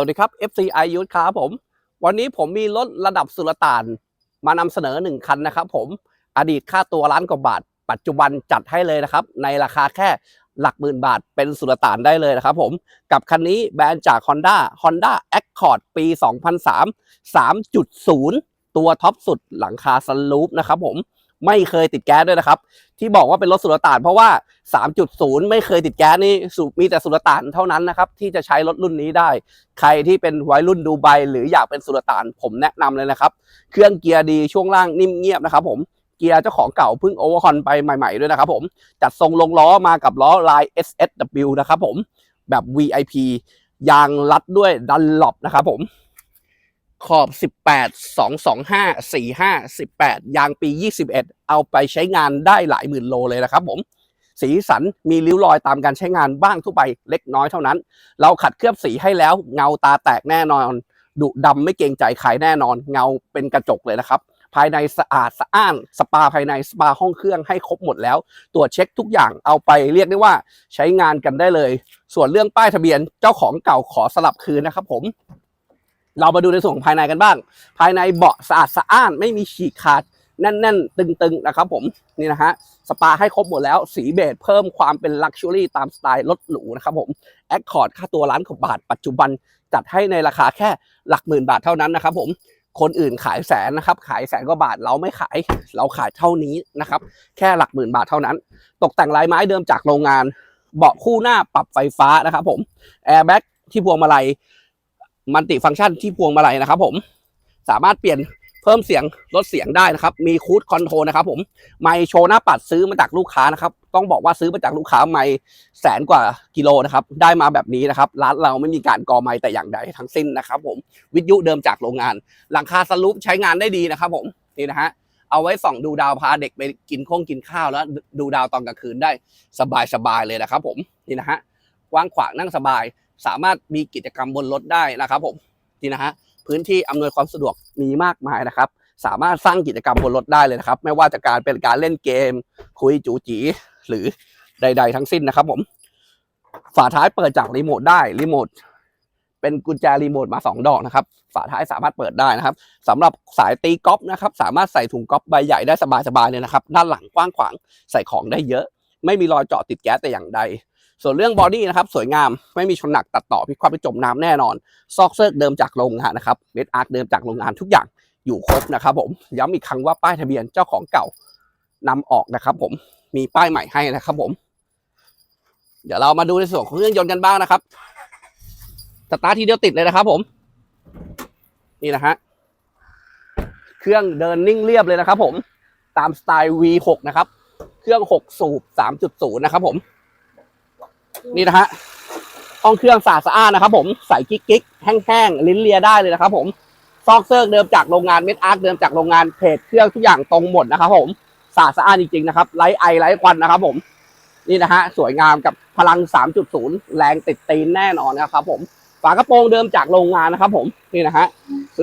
วัสดีครับ FCI ยุทธครับผม วันนี้ผมมีรถระดับสุลต่านมานำเสนอหนึ่งคันนะครับผมอดีตค่าตัวล้านกว่าบาท ปัจจุบันจัดให้เลยนะครับ ในราคาแค่หลักหมื่นบาทเป็นสุลต่านได้เลยนะครับผมกับคันนี้แบรนด์จาก Honda Honda Accord ปี 2003 3.0 ตัวท็อปสุดหลังคาซันรูฟนะครับผม ไม่เคยติดแก๊สด้วยนะครับ ที่บอกว่าเป็นรถสุลต่านเพราะว่า 3.0 ไม่เคยติดแก๊สนี่สุมีแต่สุลต่านเท่านั้นนะครับ ที่จะใช้รถรุ่นนี้ได้ ใครที่เป็นวัยรุ่นดูไบหรืออยากเป็นสุลต่านผมแนะนำเลยนะครับ เครื่องเกียร์ดีช่วงล่างนิ่มเงียบนะครับผมเกียร์เจ้าของเก่าเพิ่งโอเวอร์คอนไปใหม่ๆด้วยนะครับผมจัดทรงลงล้อมากับล้อลาย SSW นะครับผมแบบ VIP ยางรัดด้วยดันหลบนะครับผม ขอบ 18 225 45 18 ยางปี 21 เอาไปใช้งานได้หลายหมื่นโลเลยนะครับผม สีสันมีริ้วรอยตามการใช้งานบ้างทั่วไปเล็กน้อยเท่านั้น เราขัดเคลือบสีให้แล้วเงาตาแตกแน่นอน ดุดำไม่เกรงใจใครแน่นอน เงาเป็นกระจกเลยนะครับ ภายในสะอาดสะอ้านสปาภายในสปาห้องเครื่องให้ครบหมดแล้ว ตรวจเช็คทุกอย่างเอาไปเรียกได้ว่าใช้งานกันได้เลย ส่วนเรื่องป้ายทะเบียนเจ้าของเก่าขอสลับคืนนะครับผม เรามาดูในส่วนของภายในกันบ้าง ภายในเบาะสะอาดสะอ้าน ไม่มีฉีกขาดแน่นๆ ตึงๆ นะครับผม นี่นะฮะ สปาให้ครบหมดแล้ว สีเบจเพิ่มความเป็นลักชัวรี่ตามสไตล์รถหรูนะครับผมแอคคอร์ดค่าตัวล้านกว่าบาท ปัจจุบันจัดให้ในราคาแค่หลักหมื่นบาทเท่านั้นนะครับผมคนอื่นขายแสนนะครับ ขายแสนกว่าบาทเราไม่ขาย เราขายเท่านี้นะครับ แค่หลักหมื่นบาทเท่านั้น ตกแต่งลายไม้เดิมจากโรงงาน เบาะคู่หน้าปรับไฟฟ้านะครับผมแอร์แบ็กที่พวงมาลัย มันติฟังก์ชันที่พวงมาลัยนะครับ ผมสามารถเปลี่ยนเพิ่มเสียงลดเสียงได้นะครับ มีคูดคอนโทรนะครับผมไมค์โชว์หน้าปัดซื้อมาจากลูกค้านะครับต้องบอกว่าซื้อมาจากลูกค้าไมค์แสนกว่ากิโลนะครับ ได้มาแบบนี้นะครับ ร้านเราไม่มีการกอไมค์แต่อย่างใดทั้งสิ้นนะครับ ผมวิทยุเดิมจากโรงงาน หลังคาสลูปใช้งานได้ดีนะครับ ผมนี่นะฮะเอาไว้ส่องดูดาวพาเด็กไปกินข้งกินข้าวแล้วดูดาวตอนกลางคืนได้สบายๆเลยนะครับ ผมนี่นะฮะกว้างขวางนั่งสบาย สามารถมีกิจกรรมบนรถได้นะครับผมนี่นะฮะพื้นที่อำนวยความสะดวกมีมากมายนะครับ สามารถสร้างกิจกรรมบนรถได้เลยนะครับ ไม่ว่าจะการเป็นการเล่นเกม คุยจูจีหรือใด ๆ ทั้งสิ้นนะครับผมฝาท้ายเปิดจากรีโมทได้รีโมทเป็นกุญแจรีโมทมาสองดอกนะครับ ฝาท้ายสามารถเปิดได้นะครับสำหรับสายตีกอล์ฟนะครับ สามารถใส่ถุงกอล์ฟใบใหญ่ได้สบายๆเลยนะครับ ด้านหลังกว้างขวางใส่ของได้เยอะ ไม่มีรอยเจาะติดแก๊สแต่อย่างใด ส่วนเรื่องบอดี้นะครับสวยงามไม่มีชนหนักตัดต่อพิคว่ำไปจมน้ำแน่นอน ซอกเซิร์กเดิมจากโรงงานนะครับเมดอาร์คเดิมจากโรงงานทุกอย่างอยู่ครบนะครับผมย้ำอีกครั้งว่าป้ายทะเบียนเจ้าของเก่านำออกนะครับ ผมมีป้ายใหม่ให้นะครับผม เดี๋ยวเรามาดูในส่วนของเครื่องยนต์กันบ้างนะครับสตาร์ททีเดียวติดเลยนะครับ ผม นี่นะฮะเครื่องเดินนิ่งเรียบเลยนะครับ ผมตามสไตล์ V6 นะครับ เครื่อง6สูบ3.0นะครับผม นี่นะฮะห้องเครื่องสะอาดสะอานนะครับผมใส่กิ๊กกิ๊กแห้งๆลิ้นเลียได้เลยนะครับผมซอกเซิร์กเดิมจากโรงงานเม็ดอาร์คเดิมจากโรงงานเพจเครื่องทุกอย่างตรงหมดนะครับผมสะอาดสะอานจริงๆนะครับไร้ไอไร้ควันนะครับผมนี่นะฮะสวยงามกับพลัง 3.0 แรงติดตีนแน่นอนนะครับผมฝากระโปรงเดิมจากโรงงานนะครับผมนี่นะฮะ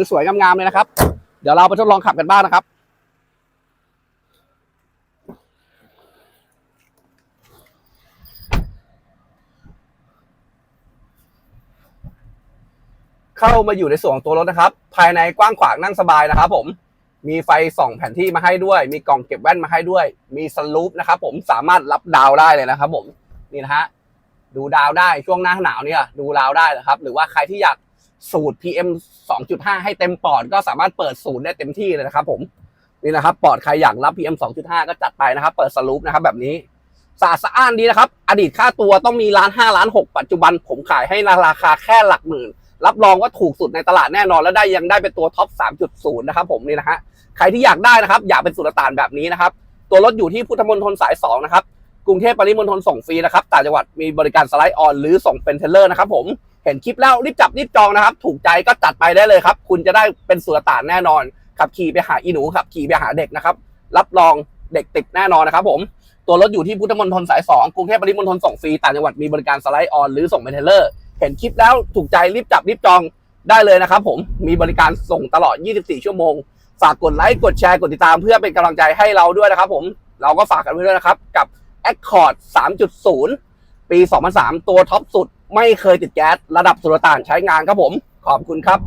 สวยๆงามๆเลยนะครับ เดี๋ยวเราไปทดลองขับกันบ้างนะครับ เข้ามาอยู่ในส่วนของตัวรถนะครับ ภายในกว้างขวางนั่งสบายนะครับผมมีไฟส่องแผนที่มาให้ด้วย มีกล่องเก็บแว่นมาให้ด้วย มีสลูปนะครับผมสามารถรับดาวได้เลยนะครับผมนี่นะฮะดูดาวได้ช่วงหน้าหนาวเนี่ยดูดาวได้นะครับ หรือว่าใครที่อยากสูตร PM 2.5 ให้เต็มปอดก็สามารถเปิดสูตรได้เต็มที่เลยนะครับ ผมนี่นะครับปอดใครอยากรับ PM 2.5 ก็จัดไปนะครับ เปิดสลูปนะครับ แบบนี้สะอาดสะอ้านดีนะครับ อดีตค่าตัวต้องมีล้านห้าล้านหกปัจจุบันผมขายให้ราคาแค่หลักหมื่น รับรองว่าถูกสุดในตลาดแน่นอน และได้ยังได้เป็นตัวท็อป 3.0 นะครับผมนี่นะฮะใครที่อยากได้นะครับ อยากเป็นสุลต่านแบบนี้นะครับ ตัวรถอยู่ที่พุทธมณฑลสาย 2 นะครับ กรุงเทพปริมณฑลส่งฟรีนะครับต่างจังหวัดมีบริการสไลด์ออนหรือส่งเป็นเทเลอร์นะครับผมเห็นคลิปแล้วรีบจับรีบจองนะครับ ถูกใจก็จัดไปได้เลยครับ คุณจะได้เป็นสุลต่านแน่นอนขับขี่ไปหาอีหนูขับขี่ไปหาเด็กนะครับรับรองเด็กติดแน่นอนนะครับผมตัวรถอยู่ที่พุทธมณฑลสาย 2 กรุงเทพปริมณฑลส่งฟรีต่างจังหวัดมีบริการสไลด์ออนหรือส่งเป็นเทเลอร์ เห็นคลิปแล้วถูกใจรีบจับรีบจองได้เลยนะครับผมมีบริการส่งตลอด 24 ชั่วโมง ฝากกดไลค์ กดแชร์ กดติดตามเพื่อเป็นกำลังใจให้เราด้วยนะครับผมเราก็ฝากกันไว้ด้วยนะครับ กับ Accord 3.0 ปี 2003 ตัวท็อปสุด ไม่เคยติดแก๊ส ระดับสุรต่านใช้งานครับผม ขอบคุณครับ